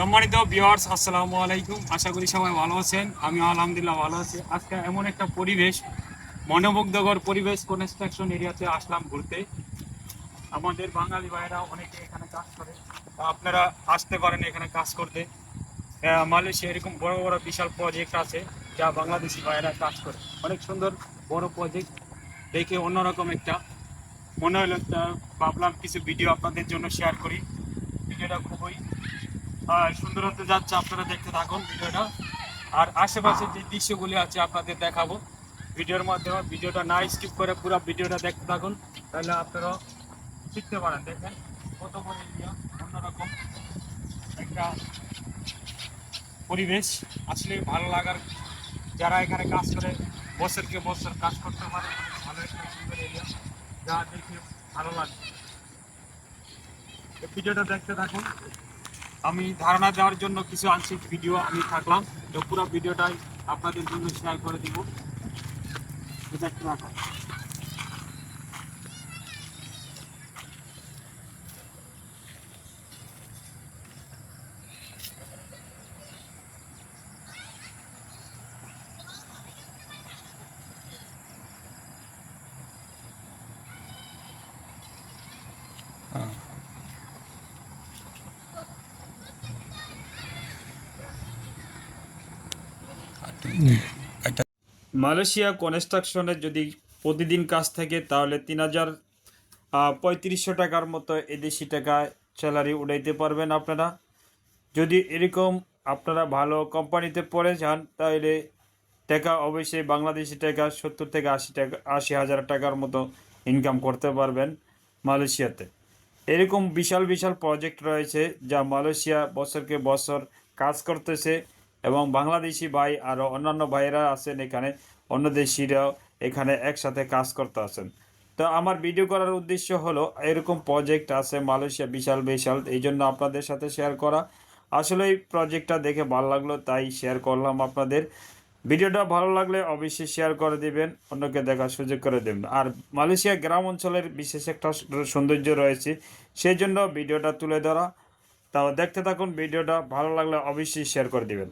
সম্মানিত ভিউয়ার্স আসসালামু আলাইকুম। আশা করি সবাই ভালো আছেন। আমি আলহামদুলিল্লাহ ভালো আছি। আজকে এমন একটা পরিবেশ, মনোমুগ্ধকর পরিবেশ কনস্ট্রাকশন এরিয়াতে আসলাম ঘুরতে। আমাদের বাঙালি ভাইরা অনেকে এখানে কাজ করে আপনারা আসতে পারেন এখানে কাজ করতে। মালয়েশিয়া এরকম বড় বড় বিশাল প্রজেক্ট আছে, যা বাংলাদেশি ভাইরা কাজ করে। অনেক সুন্দর, বড় প্রজেক্ট দেখে অন্যরকম একটা। মনে হলো ভাবলাম কিছু ভিডিও আপনাদের জন্য শেয়ার করি। ভিডিওটা খুবই সুন্দর হতে যাচ্ছে, আপনারা দেখতে থাকুন ভিডিওটা। আর আশেপাশে যে দৃশ্যগুলি আছে, আপনাদের দেখাবো। ভিডিওর মাধ্যমে ভিডিওটা না স্কিপ করে পুরো ভিডিওটা দেখতে থাকুন। তাহলে আপনারা শিখতে পারেন দেখেন কত অন্যরকম একটা পরিবেশ। আসলে ভালো লাগার, যারা এখানে কাজ করে, বছরকে বছর কাজ করতে পারে, ভালো একটা সুন্দর এরিয়া। যা দেখে ভালো লাগে। ভিডিওটা দেখতে থাকুন। আমি ধারণা দেওয়ার জন্য কিছু আংশিক ভিডিও আমি থাকলাম। তো পুরো ভিডিওটাই আপনাদের জন্য শেয়ার করে দিব। এটা দেখতে মালয়েশিয়া কনস্ট্রাকশনের যদি প্রতিদিন কাজ থাকে, তাহলে তিন হাজার পঁয়ত্রিশশো টাকার মতো এদেশি টাকায় স্যালারি উঠাইতে পারবেন আপনারা। যদি এরকম আপনারা ভালো কোম্পানিতে পড়ে যান, তাহলে টাকা অবশ্যই বাংলাদেশি টাকা, সত্তর থেকে আশি টাকা, আশি হাজার টাকার মতো ইনকাম করতে পারবেন মালয়েশিয়াতে। এরকম বিশাল বিশাল প্রজেক্ট রয়েছে, যা মালয়েশিয়া বছরকে বছর কাজ করতেছে। এবং বাংলাদেশি ভাই আরও অন্যান্য ভাইয়েরা আছেন এখানে, অন্য দেশিরাও এখানে একসাথে কাজ করতে আছেন। তো আমার ভিডিও করার উদ্দেশ্য হলো, এরকম প্রজেক্ট আছে মালয়েশিয়া বিশাল বিশাল, এই জন্য আপনাদের সাথে শেয়ার করা। আসলে এই প্রজেক্টটা দেখে ভালো লাগল, তাই শেয়ার করলাম আপনাদের। ভিডিওটা ভালো লাগলে অবশ্যই শেয়ার করে দিবেন, অন্যকে দেখার সুযোগ করে দেবেন। আর মালয়েশিয়া গ্রাম অঞ্চলের বিশেষ একটা সৌন্দর্য রয়েছে সেই জন্য ভিডিওটা তুলে ধরা। তাও দেখতে থাকুন ভিডিওটা ভালো লাগলে অবশ্যই শেয়ার করে দিবেন।